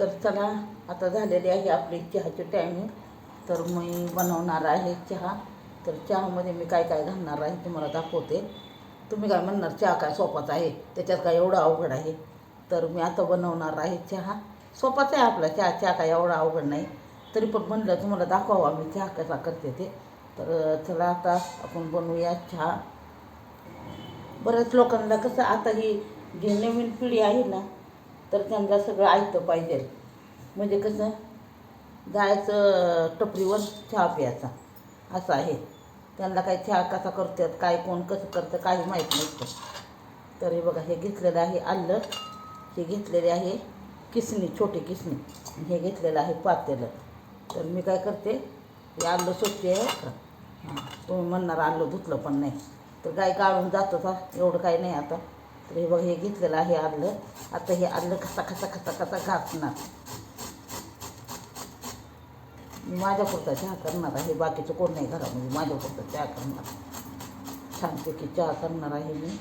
तर चला आता झालेली आहे आपली चहाची टायमिंग तर मी बनवणार आहे चहा. तर चहामध्ये मी काय काय घालणार आहे तुम्हाला दाखवते. तुम्ही काय म्हणणार चहा काय सोपाचा आहे? त्याच्यात काय एवढं अवघड आहे? तर मी आता बनवणार आहे चहा. सोपाच आहे आपला चहा चहा काय एवढा अवघड नाही. तरी पण म्हणलं तुम्हाला दाखवावा मी चहा कसा करते ते. तर चला आता आपण बनवूया चहा. बऱ्याच लोकांना कसं आता ही जी नवीन पिढी आहे ना तर त्यांना सगळं ऐकतं पाहिजे. म्हणजे कसं? जायचं टपरीवर चहा प्यायचा. असं आहे. त्यांना काय चहा कसा करतात काय कोण कसं करतं काही माहीत नसतं. तर हे बघा हे घेतलेलं आहे आलं. हे घेतलेले आहे किसणी छोटी किसणी. हे घेतलेलं आहे पातेलं. तर मी काय करते हे आलं स्वच्छ आहे का. तुम्ही म्हणणार आलं धुतलं पण नाही. तर काय गाळून जातं का एवढं काही नाही आता. तर हे बघा हे घेतलेलं आहे आलं. आता हे आलं कसा कसा कसा कसा घासणार. मी माझ्यापुरता चहा करणार आहे. बाकीचं कोण नाही घरामध्ये म्हणजे माझ्यापुरता चहा करणार. छानपैकी चहा करणार आहे मी.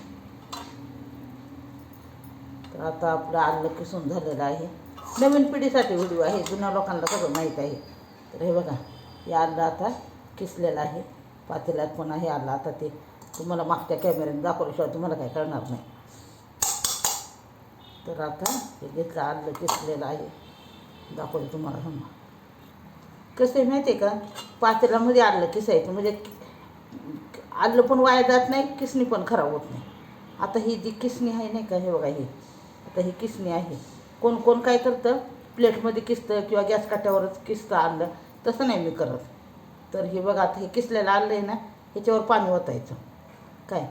तर आता आपलं आलं किसून झालेलं आहे. नवीन पिढीसाठी व्हिडिओ आहे जुन्या लोकांना कसं माहीत आहे. तर हे बघा हे आलं आता किसलेलं आहे. पातेल्यात पण आहे आलं. आता ते तुम्हाला मागच्या कॅमेऱ्याने दाखवल्याशिवाय तुम्हाला काय कळणार नाही. तर आता हे घेतलं आलं किसलेलं आहे दाखवलं तुम्हाला समजा कसं आहे माहिती आहे का? पातेल्यामध्ये आलं किसायचं म्हणजे आलं पण वाया जात नाही किसणी पण खराब होत नाही. आता ही जी किसणी आहे नाही का हे बघा ही. आता ही किसणी आहे. कोण कोण काय करतं? प्लेटमध्ये किसतं किंवा गॅस काट्यावरच किसतं आणलं. तसं नाही मी करत. तर हे बघा आता हे किसलेलं आलं आहे ना ह्याच्यावर पाणी ओतायचं. काय?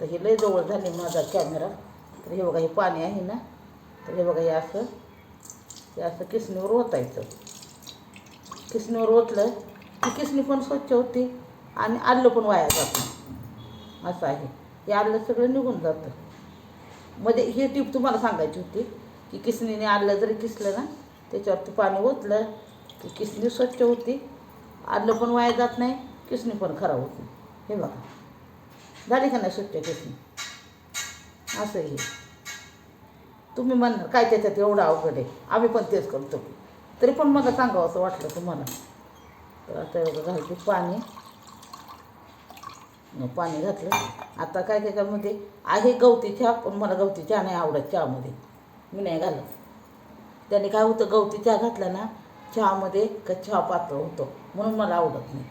तर हे लय जवळ झाले माझा कॅमेरा. तर हे बघा हे पाणी आहे ना. तर हे बघा हे असं हे असं किसणीवर ओतायचं. किसणीवर ओतलं की किसणी पण स्वच्छ होती आणि आलं पण वाया जात नाही. असं आहे. हे आलं सगळं निघून जातं. मध्ये ही टीप तुम्हाला सांगायची होती की किसणीने आलं जरी किसलं ना त्याच्यावरती पाणी ओतलं की किसणी स्वच्छ होती. आलं पण वाया जात नाही किसणी पण खराब होती. हे बघा. झाली का नाही स्वच्छ किसणी? असंही. तुम्ही म्हणणार काय त्याच्यात एवढं अवघड आहे? आम्ही पण तेच करतो. तरी पण मला सांगावं असं वाटलं तुम्हाला. तर आता एवढं घालते पाणी. मग पाणी घातलं. आता काय त्याच्यामध्ये आहे गवती चहा पण मला गवती चहा नाही आवडत चहामध्ये. मी नाही घालत. त्याने काय होतं गवती चहा घातला ना चहामध्ये का चहा पातळ होतो. म्हणून मला आवडत नाही.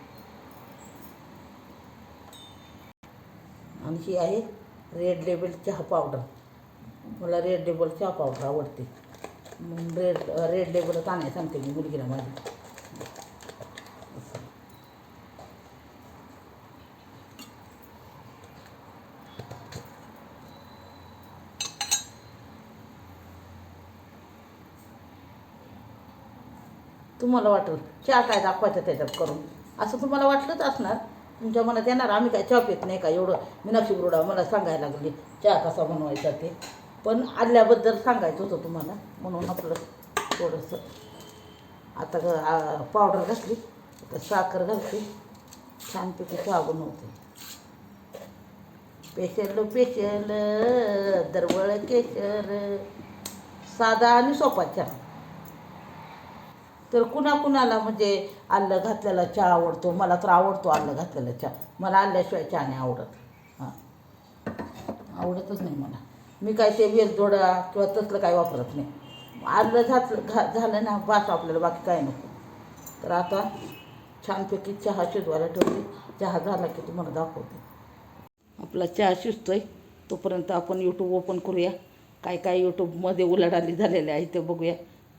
आणि ही आहे रेड लेबल चहा पावडर मला रेड लेबल चहा पावडर आवडते. मग रेड रेड लेबलच आणायला सांगते मी मुलगीला माझी. तुम्हाला वाटलं चहा काय दाखवायचं त्याच्यात करून? असं तुम्हाला वाटलंच असणार? तुमच्या मनात येणार आम्ही काय चहा पित नाही का? एवढं मीनाक्षी बुरुडा मला सांगायला लागली चहा कसा बनवायचा ते? पण आल्याबद्दल सांगायचं होतं तुम्हाला म्हणून आपलं थोडंसं आता ग- पावडर घातली आता साखर घालते छानपैकी चहा बनवते. पेशल पेशल दरवळ केशर साधा आणि सोपा चहा तर कुणा कुणाला म्हणजे आलं घातलेला चहा आवडतो मला तर आवडतो आलं घातलेला चहा. मला आल्याशिवाय चहा नाही आवडत. हां. आवडतच नाही मला. मी काय ते वेलदोडा किंवा तसलं काय वापरत नाही. आलं घातलं घा झालं ना बास आपल्याला बाकी काय नको. तर आता छानपैकी चहा शिजवायला ठेवते. चहा झाला की तुम्हाला दाखवते. आपला चहा शिजतोय. तोपर्यंत आपण यूट्यूब ओपन करूया. काय काय यूट्यूबमध्ये उलाढाली झालेले आहे ते बघूया.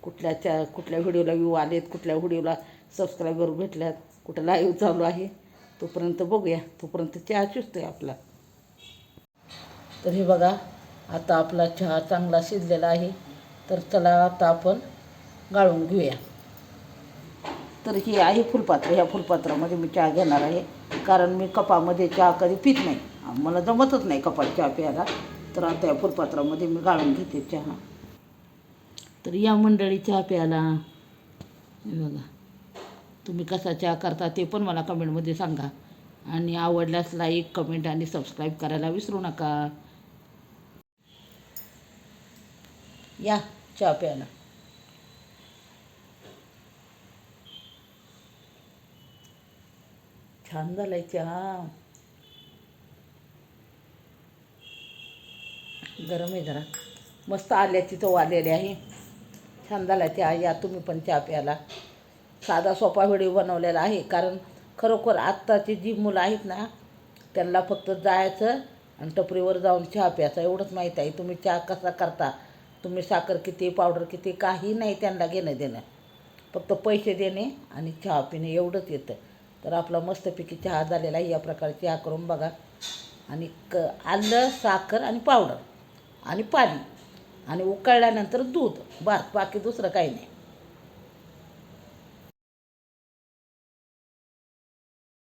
कुठल्या च्या कुठल्या व्हिडिओला व्ह्यू आलेत कुठल्या व्हिडिओला सबस्क्रायबर भेटल्यात कुठं लाईव्ह चालू आहे तोपर्यंत बघूया. तोपर्यंत चहा शिजतोय आपला. तर हे बघा आता आपला चहा चांगला शिजलेला आहे. तर चला आता आपण गाळून घेऊया. तर ही आहे फुलपात्र. ह्या फुलपात्रामध्ये मी चहा घेणार आहे. कारण मी कपामध्ये चहा कधी पित नाही. मला जमतच नाही कपात चहा प्यायला. तर आता या फुलपात्रामध्ये मी गाळून घेते चहा. तर या मंडळी चहा प्याला बघा. तुम्ही कसा चहा करता ते पण मला कमेंटमध्ये सांगा. आणि आवडल्यास लाईक कमेंट आणि सबस्क्राईब करायला विसरू नका. या चहा प्यायला. छान झालाय चहा. गरम आहे जरा. मस्त आल्याची चव आलेली आहे. छान झाला चहा या तुम्ही पण चहा प्यायला साधा सोपा व्हिडिओ बनवलेला आहे कारण खरोखर आत्ताची जी मुलं आहेत ना त्यांना फक्त जायचं आणि टपरीवर जाऊन चहा प्यायचा एवढंच माहीत आहे. तुम्ही चहा कसा करता? तुम्ही साखर किती पावडर किती काही नाही त्यांना घेणं देणं फक्त पैसे देणे आणि चहा पिणे एवढंच येतं. तर आपला मस्तपैकी चहा झालेला आहे या प्रकारे चहा करून बघा. आणि क आलं साखर आणि पावडर आणि पाणी. आणि उकळल्यानंतर दूध. बस बाकी दुसरं काही नाही.